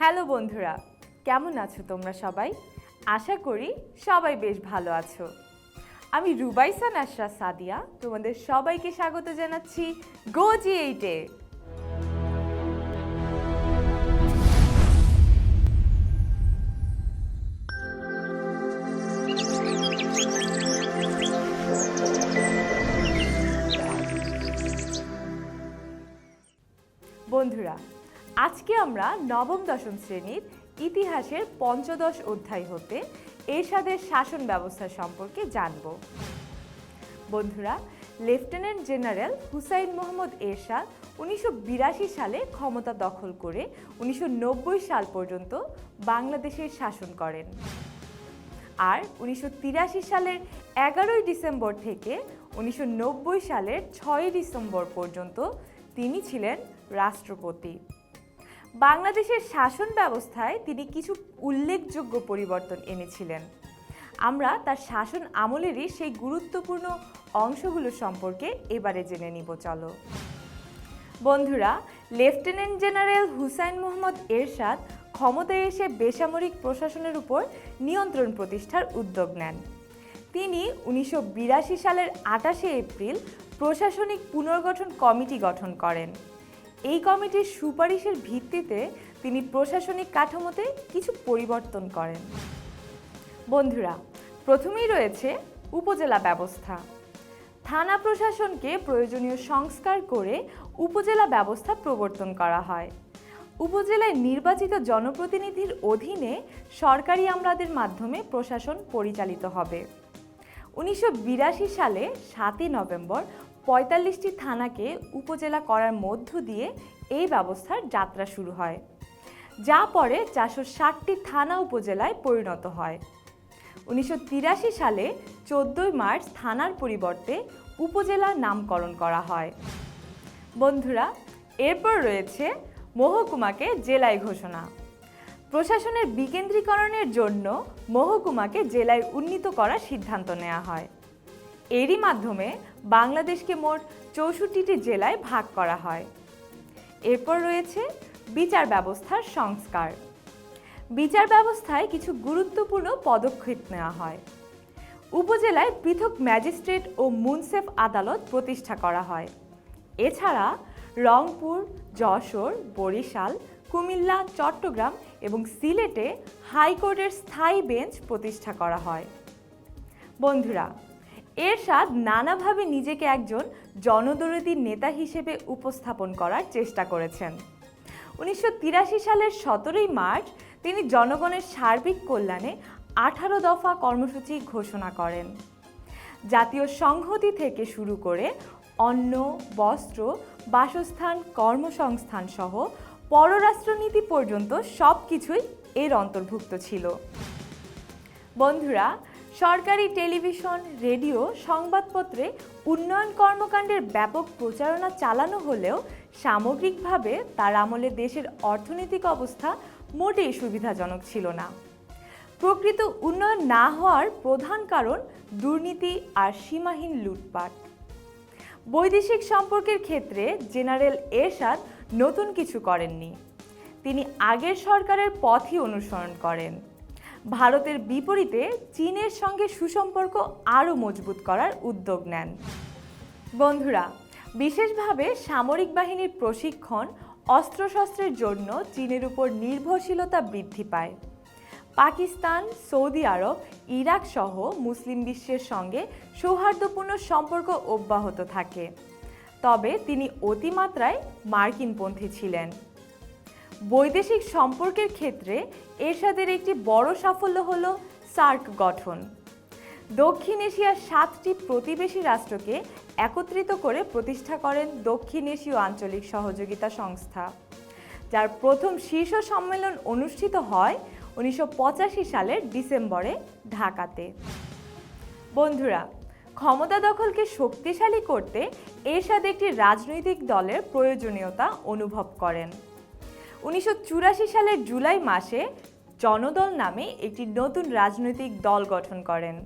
Hello বন্ধুরা, কেমন আছো তোমরা সবাই? আশা করি সবাই বেশ ভালো আছো। আমি রুবাইসা নাসরা সাদিয়া, তোমাদের সবাইকে স্বাগত জানাচ্ছি গোজি এইটে আজকে আমরা নবম, দশম শ্রেণির ইতিহাসের পঞ্চদশ অধ্যায় হতে এরশাদের শাসন ব্যবস্থা সম্পর্কে জানব। বন্ধুরা, লেফটেন্যান্ট জেনারেল হুসাইন মোহাম্মদ এরশাদ উনিশশো বিরাশি সালে ক্ষমতা দখল করে উনিশশো নব্বই সাল পর্যন্ত বাংলাদেশের শাসন করেন। আর উনিশশো তিরাশি সালের এগারোই ডিসেম্বর থেকে উনিশশো নব্বই সালের ছয়ই ডিসেম্বর পর্যন্ত তিনি ছিলেন রাষ্ট্রপতি। বাংলাদেশের শাসন ব্যবস্থায় তিনি কিছু উল্লেখযোগ্য পরিবর্তন এনেছিলেন। আমরা তার শাসন আমলেরই সেই গুরুত্বপূর্ণ অংশগুলো সম্পর্কে এবারে জেনে নিব, চলো। বন্ধুরা, লেফটেন্যান্ট জেনারেল হুসাইন মোহাম্মদ এরশাদ ক্ষমতায় এসে বেসামরিক প্রশাসনের উপর নিয়ন্ত্রণ প্রতিষ্ঠার উদ্যোগ নেন। তিনি উনিশশো বিরাশি সালের আটাশে এপ্রিল প্রশাসনিক পুনর্গঠন কমিটি গঠন করেন। এই কমিটির সুপারিশের ভিত্তিতে তিনি প্রশাসনিক কাঠামোতে কিছু পরিবর্তন করেন। বন্ধুরা, প্রথমেই রয়েছে উপজেলা ব্যবস্থা। থানা প্রশাসনকে প্রয়োজনীয় সংস্কার করে উপজেলা ব্যবস্থা প্রবর্তন করা হয়। উপজেলায় নির্বাচিত জনপ্রতিনিধির অধীনে সরকারি আমলাদের মাধ্যমে প্রশাসন পরিচালিত হবে। উনিশশো বিরাশি সালে সাতই নভেম্বর পঁয়তাল্লিশটি থানাকে উপজেলা করার মধ্য দিয়ে এই ব্যবস্থার যাত্রা শুরু হয়, যা পরে চারশো ষাটটি থানা উপজেলায় পরিণত হয়। উনিশশো তিরাশি সালে চোদ্দোই মার্চ থানার পরিবর্তে উপজেলার নামকরণ করা হয়। বন্ধুরা, এরপর রয়েছে মহকুমাকে জেলায় ঘোষণা। প্রশাসনের বিকেন্দ্রীকরণের জন্য মহকুমাকে জেলায় উন্নীত করার সিদ্ধান্ত নেওয়া হয়। এরই মাধ্যমে বাংলাদেশকে মোট চৌষট্টিটি জেলায় ভাগ করা হয়। এরপর রয়েছে বিচার ব্যবস্থার সংস্কার। বিচার ব্যবস্থায় কিছু গুরুত্বপূর্ণ পদক্ষেপ নেওয়া হয়। উপজেলায় পৃথক ম্যাজিস্ট্রেট ও মুনসেফ আদালত প্রতিষ্ঠা করা হয়। এছাড়া রংপুর, যশোর, বরিশাল, কুমিল্লা, চট্টগ্রাম এবং সিলেটে হাইকোর্টের স্থায়ী বেঞ্চ প্রতিষ্ঠা করা হয়। বন্ধুরা এরশাদ নানাভাবে নিজেকে একজন জনদরদী নেতা হিসেবে উপস্থাপন করার চেষ্টা করেছেন। উনিশশো তিরাশি সালের সতেরোই মার্চ তিনি জনগণের সার্বিক কল্যাণে আঠারো দফা কর্মসূচি ঘোষণা করেন। জাতীয় সংহতি থেকে শুরু করে অন্ন, বস্ত্র, বাসস্থান, কর্মসংস্থান সহ পররাষ্ট্রনীতি পর্যন্ত সব কিছুই এর অন্তর্ভুক্ত ছিল। বন্ধুরা সরকারি টেলিভিশন, রেডিও, সংবাদপত্রে উন্নয়ন কর্মকাণ্ডের ব্যাপক প্রচারণা চালানো হলেও সামগ্রিকভাবে তার আমলে দেশের অর্থনৈতিক অবস্থা মোটেই সুবিধাজনক ছিল না। প্রকৃত উন্নয়ন না হওয়ার প্রধান কারণ দুর্নীতি আর সীমাহীন লুটপাট। বৈদেশিক সম্পর্কের ক্ষেত্রে জেনারেল এরশাদ নতুন কিছু করেননি। তিনি আগের সরকারের পথই অনুসরণ করেন। ভারতের বিপরীতে চীনের সঙ্গে সুসম্পর্ক আরও মজবুত করার উদ্যোগ নেন। বন্ধুরা, বিশেষভাবে সামরিক বাহিনীর প্রশিক্ষণ অস্ত্রশস্ত্রের জন্য চীনের উপর নির্ভরশীলতা বৃদ্ধি পায়। পাকিস্তান, সৌদি আরব, ইরাক সহ মুসলিম বিশ্বের সঙ্গে সৌহার্দ্যপূর্ণ সম্পর্ক অব্যাহত থাকে। তবে তিনি অতিমাত্রায় মার্কিনপন্থী ছিলেন। বৈদেশিক সম্পর্কের ক্ষেত্রে এরশাদের একটি বড় সাফল্য হল সার্ক গঠন। দক্ষিণ এশিয়ার সাতটি প্রতিবেশী রাষ্ট্রকে একত্রিত করে প্রতিষ্ঠা করেন দক্ষিণ এশীয় আঞ্চলিক সহযোগিতা সংস্থা। যার প্রথম শীর্ষ সম্মেলন অনুষ্ঠিত হয় উনিশশো পঁচাশি সালের ডিসেম্বরে ঢাকাতে। বন্ধুরা, ক্ষমতা দখলকে শক্তিশালী করতে এরশাদ একটি রাজনৈতিক দলের প্রয়োজনীয়তা অনুভব করেন। উনিশশো চুরাশি সালের জুলাই মাসে জনদল নামে একটি নতুন রাজনৈতিক দল গঠন করেন।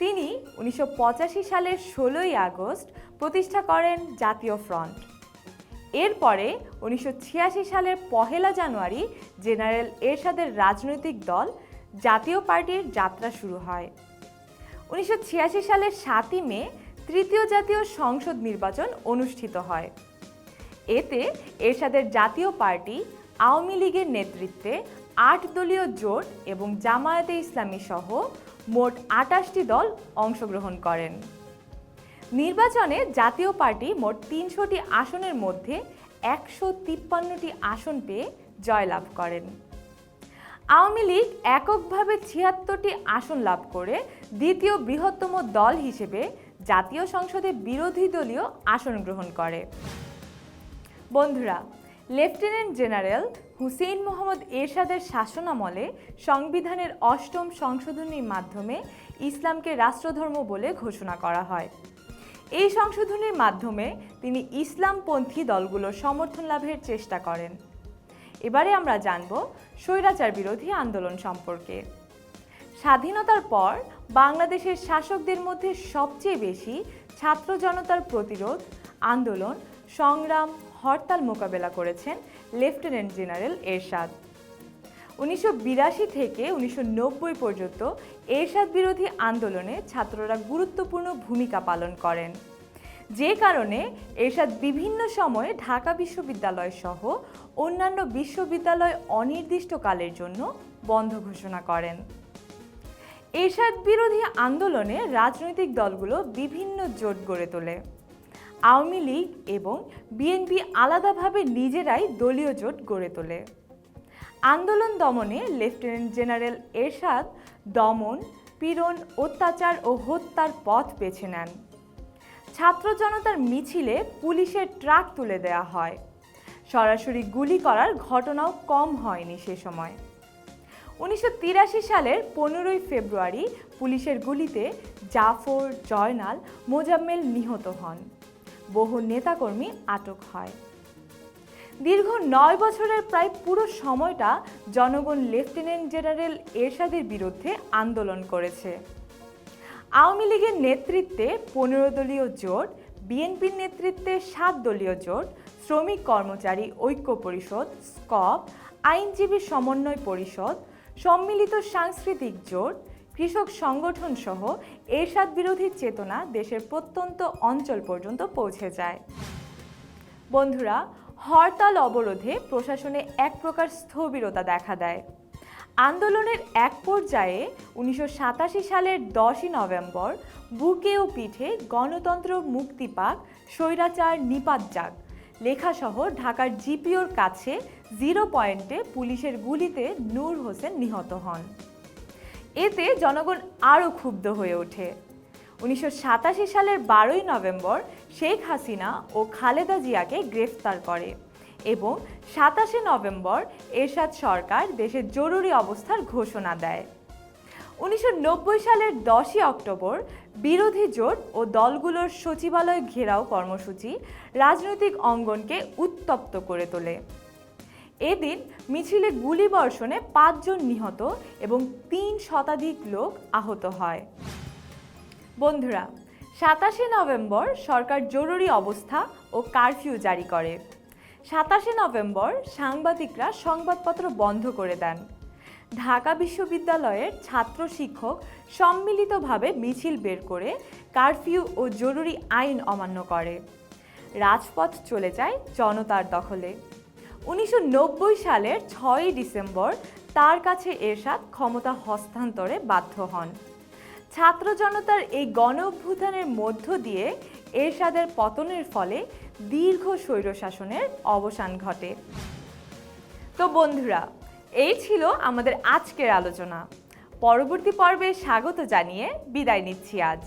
তিনি উনিশশো পঁচাশি সালের ষোলোই আগস্ট প্রতিষ্ঠা করেন জাতীয় ফ্রন্ট। এরপরে উনিশশো ছিয়াশি সালের পহেলা জানুয়ারি জেনারেল এরশাদের রাজনৈতিক দল জাতীয় পার্টির যাত্রা শুরু হয়। উনিশশো ছিয়াশি সালের সাতই মে তৃতীয় জাতীয় সংসদ নির্বাচন অনুষ্ঠিত হয়। এতে এরশাদের জাতীয় পার্টি, আওয়ামী লীগের নেতৃত্বে আট দলীয় জোট এবং জামায়াতে ইসলামী সহ মোট আটাশটি দল অংশগ্রহণ করেন। নির্বাচনে জাতীয় পার্টি মোট তিনশোটি আসনের মধ্যে একশো তিপ্পান্নটি আসন পেয়ে জয়লাভ করেন। আওয়ামী লীগ এককভাবে ছিয়াত্তরটি আসন লাভ করে দ্বিতীয় বৃহত্তম দল হিসেবে জাতীয় সংসদে বিরোধী দলীয় আসন গ্রহণ করে। বন্ধুরা লেফটেন্যান্ট জেনারেল হুসেইন মোহাম্মদ এরশাদের শাসনামলে সংবিধানের অষ্টম সংশোধনীর মাধ্যমে ইসলামকে রাষ্ট্রধর্ম বলে ঘোষণা করা হয়। এই সংশোধনীর মাধ্যমে তিনি ইসলামপন্থী দলগুলোর সমর্থন লাভের চেষ্টা করেন। এবারে আমরা জানব স্বৈরাচার বিরোধী আন্দোলন সম্পর্কে। স্বাধীনতার পর বাংলাদেশের শাসকদের মধ্যে সবচেয়ে বেশি ছাত্র জনতার প্রতিরোধ, আন্দোলন, সংগ্রাম হরতাল মোকাবেলা করেছেন লেফটেন্যান্ট জেনারেল এরশাদ। উনিশশো বিরাশি থেকে উনিশশো নব্বই পর্যন্ত এরশাদ বিরোধী আন্দোলনে ছাত্ররা গুরুত্বপূর্ণ ভূমিকা পালন করেন। যে কারণে এরশাদ বিভিন্ন সময়ে ঢাকা বিশ্ববিদ্যালয় সহ অন্যান্য বিশ্ববিদ্যালয় অনির্দিষ্টকালের জন্য বন্ধ ঘোষণা করেন। এরশাদ বিরোধী আন্দোলনে রাজনৈতিক দলগুলো বিভিন্ন জোট গড়ে তোলে। আওয়ামী লীগ এবং বিএনপি আলাদাভাবে নিজেরাই দলীয় জোট গড়ে তোলে। আন্দোলন দমনে লেফটেন্যান্ট জেনারেল এরশাদ দমন, পীড়ন, অত্যাচার ও হত্যার পথ বেছে নেন। ছাত্র জনতার মিছিলে পুলিশের ট্রাক তুলে দেওয়া হয়। সরাসরি গুলি করার ঘটনাও কম হয়নি সে সময়। উনিশশো তিরাশি সালের পনেরোই ফেব্রুয়ারি পুলিশের গুলিতে জাফর, জয়নাল, মোজাম্মেল নিহত হন। বহু নেতাকর্মী আটক হয়। দীর্ঘ নয় বছরের প্রায় পুরো সময়টা জনগণ লেফটেন্যান্ট জেনারেল এরশাদের বিরুদ্ধে আন্দোলন করেছে। আওয়ামী লীগের নেতৃত্বে পনেরো দলীয় জোট, বিএনপির নেতৃত্বে সাত দলীয় জোট, শ্রমিক কর্মচারী ঐক্য পরিষদ, স্কপ, আইনজীবী সমন্বয় পরিষদ, সম্মিলিত সাংস্কৃতিক জোট কৃষক সংগঠন সহ এরশাদ বিরোধী চেতনা দেশের প্রত্যন্ত অঞ্চল পর্যন্ত পৌঁছে যায়। বন্ধুরা, হরতাল অবরোধে প্রশাসনে এক প্রকার স্থবিরতা দেখা দেয়। আন্দোলনের এক পর্যায়ে উনিশশো সাতাশি সালের দশই নভেম্বর বুকে ও পিঠে গণতন্ত্র মুক্তি পাক, স্বৈরাচার নিপাত যাক। লেখাসহ ঢাকার জিপিওর কাছে জিরো পয়েন্টে পুলিশের গুলিতে নূর হোসেন নিহত হন। এতে জনগণ আরও ক্ষুব্ধ হয়ে ওঠে। উনিশশো সাতাশি সালের বারোই নভেম্বর শেখ হাসিনা ও খালেদা জিয়াকে গ্রেফতার করে এবং সাতাশে নভেম্বর এরশাদ সরকার দেশে জরুরি অবস্থার ঘোষণা দেয়। উনিশশো নব্বই সালের দশই অক্টোবর বিরোধী জোট ও দলগুলোর সচিবালয় ঘেরাও কর্মসূচি রাজনৈতিক অঙ্গনকে উত্তপ্ত করে তোলে। এদিন মিছিলে গুলিবর্ষণে পাঁচজন নিহত এবং তিন শতাধিক লোক আহত হয়। বন্ধুরা, সাতাশে নভেম্বর সরকার জরুরি অবস্থা ও কারফিউ জারি করে। সাতাশে নভেম্বর সাংবাদিকরা সংবাদপত্র বন্ধ করে দেন। ঢাকা বিশ্ববিদ্যালয়ের ছাত্র শিক্ষক সম্মিলিতভাবে মিছিল বের করে কারফিউ ও জরুরি আইন অমান্য করে। রাজপথ চলে যায় জনতার দখলে। উনিশশো নব্বই সালের ছয়ই ডিসেম্বর তার কাছে এরশাদ ক্ষমতা হস্তান্তরে বাধ্য হন। ছাত্র জনতার এই গণ অভ্যুত্থানের মধ্য দিয়ে এরশাদের পতনের ফলে দীর্ঘ স্বৈরশাসনের অবসান ঘটে। তো বন্ধুরা, এই ছিল আমাদের আজকের আলোচনা। পরবর্তী পর্বে স্বাগত জানিয়ে বিদায় নিচ্ছি আজ।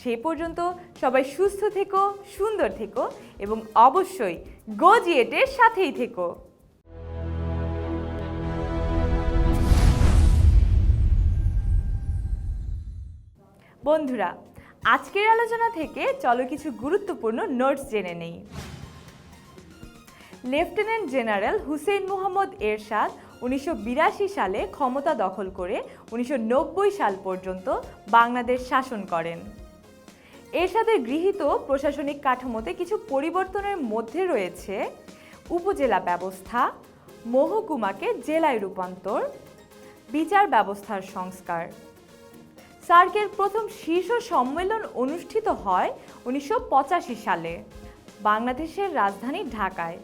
সে পর্যন্ত সবাই সুস্থ থেকো, সুন্দর থেকো এবং অবশ্যই গোজিয়েটের সাথেই থেকো। বন্ধুরা, আজকের আলোচনা থেকে চলো কিছু গুরুত্বপূর্ণ নোটস জেনে নেই। লেফটেন্যান্ট জেনারেল হুসেইন মোহাম্মদ এরশাদ উনিশশো বিরাশি সালে ক্ষমতা দখল করে উনিশশো নব্বই সাল পর্যন্ত বাংলাদেশ শাসন করেন। এরশাদের গৃহীত প্রশাসনিক কাঠামোতে কিছু পরিবর্তনের মধ্যে রয়েছে উপজেলা ব্যবস্থা, মহকুমাকে জেলায় রূপান্তর, বিচার ব্যবস্থার সংস্কার। সার্কের প্রথম শীর্ষ সম্মেলন অনুষ্ঠিত হয় উনিশশো পঁচাশি সালে, বাংলাদেশের রাজধানী ঢাকায়।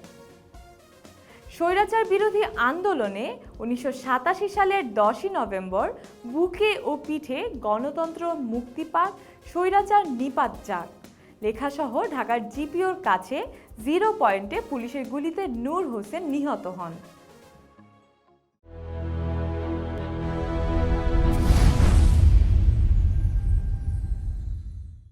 স্বৈরাচার বিরোধী আন্দোলনে উনিশশো সাতাশি সালের দশই নভেম্বর বুকে ও পিঠে গণতন্ত্র মুক্তি পাক, স্বৈরাচার নিপাত যাক লেখাসহ ঢাকার জিপিওর কাছে জিরো পয়েন্টে পুলিশের গুলিতে নূর হোসেন নিহত হন।